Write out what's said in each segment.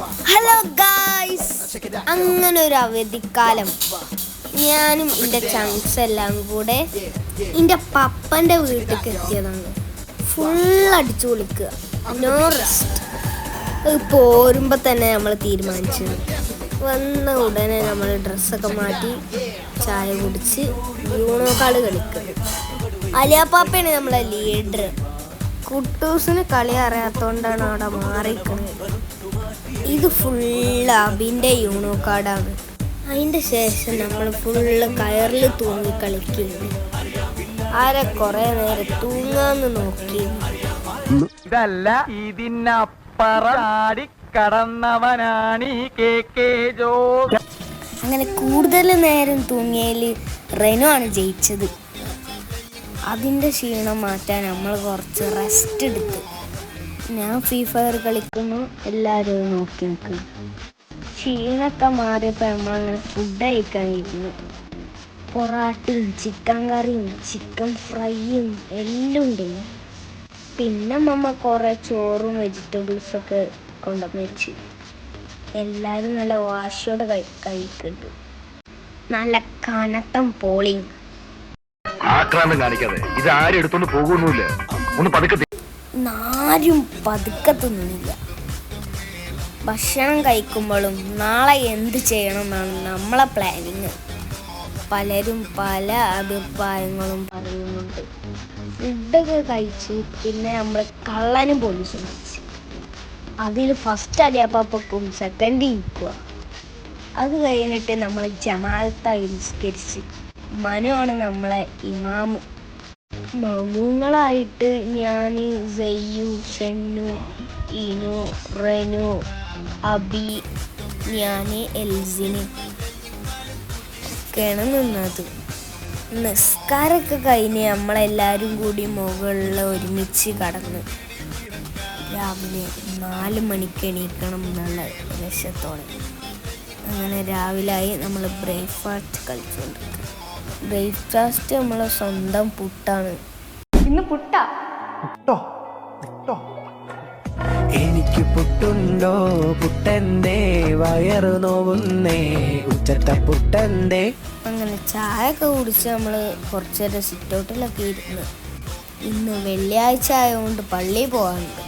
Hello guys അങ്ങനെ ഒരു അവധിക്കാലം ഞാനും എന്റെ ചങ്സ് എല്ലാം കൂടെ എന്റെ പപ്പന്റെ വീട്ടിലേക്ക് എത്തിയതാണ്. ഫുൾ അടിച്ചു പൊളിക്കുക. നോ റെസ്റ്റ് പോരുമ്പോൾ തന്നെ നമ്മൾ തീരുമാനിച്ചു. വന്ന ഉടനെ നമ്മൾ ഡ്രസ്സൊക്കെ മാറ്റി ചായ കുടിച്ച് യൂണോ കാട് കളിക്കുക അലിയാപ്പാപ്പയാണ് നമ്മളെ ലീഡർ കുട്ടൂസിന് കളി അറിയാത്തോണ്ടാണ് അവിടെ മാറിക്കുന്നത് ഇത് ഫുള്ള് അബിന്റെ യൂണോ കാർഡാണ് അതിന്റെ ശേഷം നമ്മൾ ഫുള്ള് കയറിൽ തൂങ്ങി കളിക്കുന്നു. ആരെ കുറെ നേരം തൂങ്ങാന്ന് നോക്കി ഇതല്ല ഇതിനപ്പറാടി കടന്നവനാണ് ഈ കെ കെ ജോസ്. അങ്ങനെ കൂടുതൽ നേരം തൂങ്ങിയതിൽ റെനോ ആണ് ജയിച്ചത്. അതിന്റെ ക്ഷീണം മാറ്റാൻ നമ്മൾ കുറച്ച് റെസ്റ്റ് എടുത്ത്. ഞാൻ ഫ്രീ ഫയർ കളിക്കുന്നു. എല്ലാവരും നോക്കി നിൽക്കുന്നു ക്ഷീണമൊക്കെ മാറിയപ്പോൾ നമ്മളങ്ങനെ ഫുഡ് കഴിക്കാൻ ഇരുന്നു. പൊറാട്ടയും ചിക്കൻ കറിയും ചിക്കൻ ഫ്രൈയും എല്ലാം ഉണ്ട്. പിന്നെ മമ്മ കുറേ ചോറും വെജിറ്റബിൾസൊക്കെ കൊണ്ടുവന്ന് വെച്ച്. എല്ലാവരും നല്ല വാശിയോടെ കഴി കഴിക്കുന്നുണ്ട്. നല്ല കനത്തം പോളിങ് ആക്രാന്തം കാണിക്കാതെ. ഇത് ആരും എടുത്തോണ്ട് പോകുന്നില്ല ഒന്ന് പതുക്കെ തി- ആരും പതുക്കെ തിന്നുന്നില്ല ഭക്ഷണം കഴിക്കുമ്പോഴും നാളെ എന്ത് ചെയ്യണം എന്നാണ് നമ്മളെ പ്ലാനിങ് പലരും പല അഭിപ്രായങ്ങളും പറയുന്നുണ്ട്. ഫുഡൊക്കെ കഴിച്ച് പിന്നെ നമ്മൾ കള്ളനും പോലീസും കഴിച്ച് അതിൽ ഫസ്റ്റ് അലിയാപ്പാപ്പക്കും സെക്കൻഡ് ഇരിക്കുക അത് കഴിഞ്ഞിട്ട് നമ്മൾ ജമാഅത്തായി നിസ്കരിച്ച് മനുവാണ് നമ്മളെ ഇമാമ്. മമുങ്ങളായിട്ട് ഞാൻ സെയ്യു ഷെന്നു ഇനു റെനു അബി ഞാൻ എൽസിന്. ഒക്കെയാണ് നിന്നത്. നിസ്കാരമൊക്കെ കഴിഞ്ഞ് നമ്മളെല്ലാവരും കൂടി മുകളിൽ ഒരുമിച്ച് കടന്ന് രാവിലെ നാല് മണിക്ക് എണീക്കണം എന്നുള്ള ലക്ഷ്യത്തോടെ അങ്ങനെ രാവിലായി നമ്മൾ ബ്രേക്ക്ഫാസ്റ്റ് കഴിച്ചുകൊണ്ടിരിക്കും ബ്രേക്ക്ഫാസ്റ്റ് നമ്മളെ സ്വന്തം പുട്ടാണ്. ഇന്ന് പുട്ടാ? എനിക്ക് പുട്ടുണ്ടോ? പുട്ടെന്തേ? വയറു നോവുന്നേ? ഉച്ചത്തെ പുട്ടെന്തേ? അങ്ങനെ ചായ ഒക്കെ കുടിച്ച് നമ്മൾ കുറച്ച് നേരം സിറ്റൗട്ടിലൊക്കെ ഇരുന്ന്. ഇന്ന് വെള്ളിയാഴ്ച ആയതുകൊണ്ട് പള്ളിയിൽ പോകാനുണ്ട്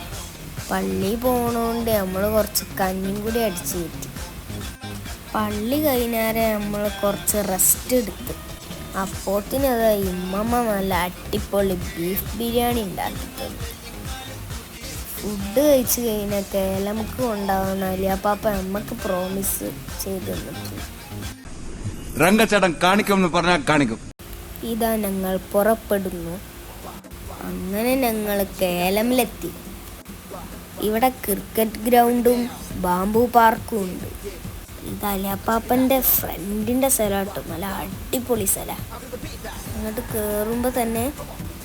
പള്ളി പോകണോണ്ട് നമ്മൾ കുറച്ച് കഞ്ഞിയും കൂടി അടിച്ചു കയറ്റി. പള്ളി കഴിഞ്ഞാരെ നമ്മൾ കുറച്ച് റെസ്റ്റ് എടുത്ത്. അപ്പോത്തിനത് ഇമ്മമ്മ നല്ല അടിപൊളി ബീഫ് ബിരിയാണി ഉണ്ടാക്കിയിട്ടുണ്ട് ഫുഡ് കഴിച്ച് കഴിഞ്ഞാൽ കേലമുക്ക് കൊണ്ടാവുന്ന അലിയാപ്പാപ്പ നമുക്ക് പ്രോമിസ് ചെയ്ത് തന്നിട്ടുണ്ട്. രംഗച്ചേട്ടൻ കാണിക്കുമെന്ന് പറഞ്ഞാൽ കാണിക്കും. ഇതാ ഞങ്ങൾ പുറപ്പെടുന്നു. അങ്ങനെ ഞങ്ങൾ കേലമിലെത്തി. ഇവിടെ ക്രിക്കറ്റ് ഗ്രൗണ്ടും ബാംബു പാർക്കും ഉണ്ട്. ഇത് അലിയാപ്പാപ്പന്റെ ഫ്രണ്ടിന്റെ കേട്ടോ. നല്ല അടിപൊളി സ്ഥലമാണ് അങ്ങോട്ട് കയറുമ്പോൾ തന്നെ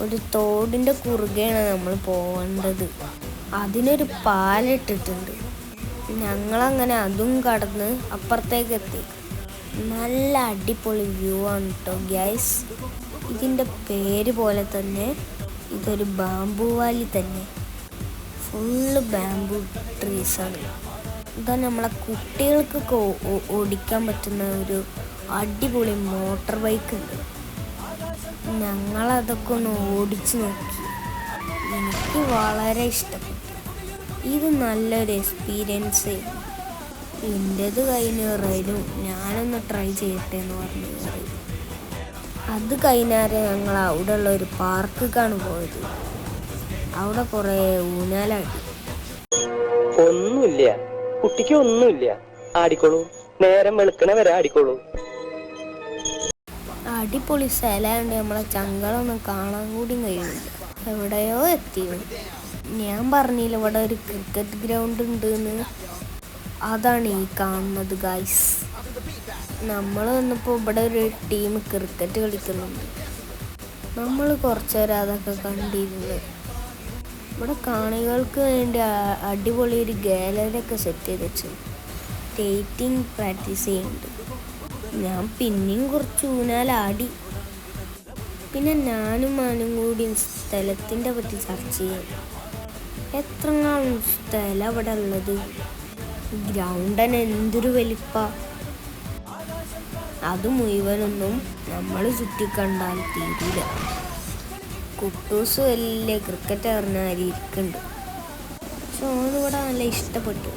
ഒരു തോടിന്റെ കുറുകെയാണ് നമ്മൾ പോകേണ്ടത്. അതിനൊരു പാലിട്ടിട്ടുണ്ട്. ഞങ്ങളങ്ങനെ അതും കടന്ന് അപ്പുറത്തേക്ക് എത്തി നല്ല അടിപൊളി വ്യൂ ആണ് കേട്ടോ ഗ്യാസ് ഇതിന്റെ പേര് പോലെ തന്നെ ഇതൊരു ബാംബു വാലി തന്നെ. ഫുള്ള് ബാംബു ട്രീസാണ് ഇതാ നമ്മളെ കുട്ടികൾക്കൊക്കെ ഓടിക്കാൻ പറ്റുന്ന ഒരു അടിപൊളി മോട്ടോർ ബൈക്ക് ഉണ്ട്. ഞങ്ങളതൊക്കെ ഒന്ന് ഓടിച്ചു നോക്കി. എനിക്ക് വളരെ ഇഷ്ടപ്പെട്ടു ഇത് നല്ലൊരു എക്സ്പീരിയൻസ് എന്റെത് കഴിഞ്ഞ് റൈനും ഞാനൊന്ന് ട്രൈ ചെയ്യട്ടെ എന്ന് പറഞ്ഞു അത് കഴിഞ്ഞാരെ ഞങ്ങൾ അവിടെ ഉള്ള ഒരു പാർക്കിക്കാണ് പോയത്. അവിടെ കുറേ ഊഞ്ഞാലാടി. ഒന്നുമില്ല. കുട്ടിക്ക് ഒന്നുമില്ല. ആടിക്കോളൂ. നേരം വെളുക്കണ വരെ ആടിക്കോളൂ. അടിപൊളി സ്ഥലമുണ്ട് നമ്മളെ ചങ്കളൊന്നും കാണാൻ കൂടി കഴിയുന്നില്ല. എവിടെയോ എത്തി ഞാൻ പറഞ്ഞില്ല ഇവിടെ ഒരു ക്രിക്കറ്റ് ഗ്രൗണ്ട് ഉണ്ട് അതാണ് ഈ കാണുന്നത് ഗൈസ് നമ്മൾ വന്നപ്പോൾ ഇവിടെ ഒരു ടീം ക്രിക്കറ്റ് കളിക്കുന്നുണ്ട്. നമ്മൾ കുറച്ചേരം അതൊക്കെ കണ്ടിരുന്നു ഇവിടെ കാണികൾക്ക് വേണ്ടി അടിപൊളി ഒരു ഗാലറി ഒക്കെ സെറ്റ് ചെയ്ത് വെച്ചു. സ്കേറ്റിംഗ് പ്രാക്ടീസ് ചെയ്യുന്നുണ്ട്. ഞാൻ പിന്നെയും കുറച്ച് ഊനാലാടി പിന്നെ ഞാനും മാനും കൂടി സ്ഥലത്തിന്റെ പറ്റി ചർച്ച ചെയ്യും. എത്ര നാളും സ്ഥലം അവിടെ ഉള്ളത്? ഗ്രൗണ്ട് തന്നെ എന്തൊരു വലിപ്പ. അത് മുഴുവനൊന്നും നമ്മൾ ചുറ്റിക്കണ്ടാൽ തീരില്ല കുട്ടൂസ് വലിയ ക്രിക്കറ്റ് അറിഞ്ഞാരി ഇരിക്കുന്നുണ്ട്. പക്ഷെ ഓനിവിടെ നല്ല ഇഷ്ടപ്പെട്ടു.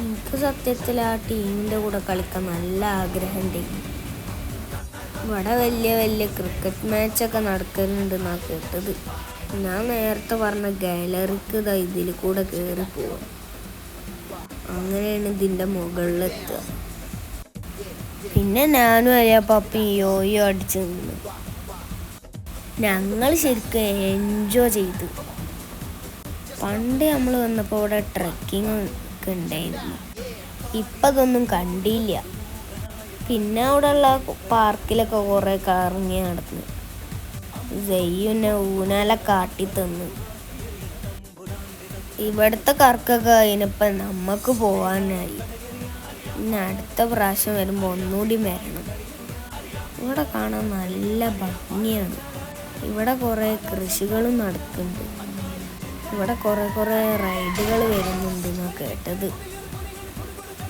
എനിക്ക് സത്യത്തിൽ ആ ടീമിന്റെ കൂടെ കളിക്കാൻ നല്ല ആഗ്രഹമുണ്ട്. ഇവിടെ വലിയ വലിയ ക്രിക്കറ്റ് മാച്ചൊക്കെ നടക്കുന്നുണ്ട് എന്നാ കേട്ടത്. ഞാൻ നേരത്തെ പറഞ്ഞ ഗാലറിക്ക് ഇതാ ഇതിൽ കൂടെ കയറി പോവാം. അങ്ങനെയാണ് ഇതിന്റെ മുകളിലെത്തുക. പിന്നെ ഞാനും അറിയാം പപ്പി യോയോ അടിച്ചു നിന്ന്. ഞങ്ങൾ ശരിക്കും എൻജോയ് ചെയ്തു. പണ്ട് നമ്മൾ വന്നപ്പോൾ ഇവിടെ ട്രക്കിംഗ് ഒക്കെ ഉണ്ടായിരുന്നു. ഇപ്പം അതൊന്നും കണ്ടില്ല. പിന്നെ അവിടെയുള്ള പാർക്കിലൊക്കെ കുറേ കറങ്ങി നടന്നു. ജയ്യുനെ ഊനാല കാട്ടി തന്നു. ഇവിടുത്തെ കറക്കൊക്കെ കഴിഞ്ഞപ്പം നമുക്ക് പോകാനായി ഇനി അടുത്ത പ്രാവശ്യം വരുമ്പോൾ ഒന്നുകൂടി വരണം. ഇവിടെ കാണാൻ നല്ല ഭംഗിയാണ്. ഇവിടെ കുറേ കൃഷികളും നടക്കുന്നുണ്ട്. ഇവിടെ കുറേ കുറേ റൈഡുകൾ വരുന്നുണ്ട് എന്നാണ് കേട്ടത്.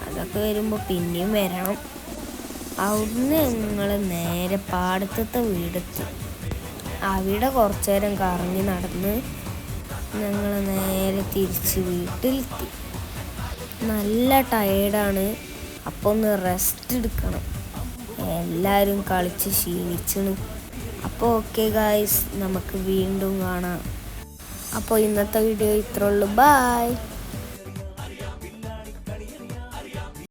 അതൊക്കെ വരുമ്പോൾ പിന്നെയും വരണം. അവിടുന്ന് ഞങ്ങൾ നേരെ പാടത്തത്തെ വീടെത്തി. അവിടെ കുറച്ചു നേരം കറങ്ങി നടന്ന് ഞങ്ങൾ നേരെ തിരിച്ച് വീട്ടിലെത്തി. നല്ല ടയേർഡാണ്. അപ്പോൾ ഒന്ന് റെസ്റ്റ് എടുക്കണം. എല്ലാവരും കളിച്ച് ക്ഷീണിച്ചണ് അപ്പോൾ ഓക്കെ ഗായ്സ് നമുക്ക് വീണ്ടും കാണാം. അപ്പോൾ ഇന്നത്തെ വീഡിയോ ഇത്രയുള്ളൂ ബായ്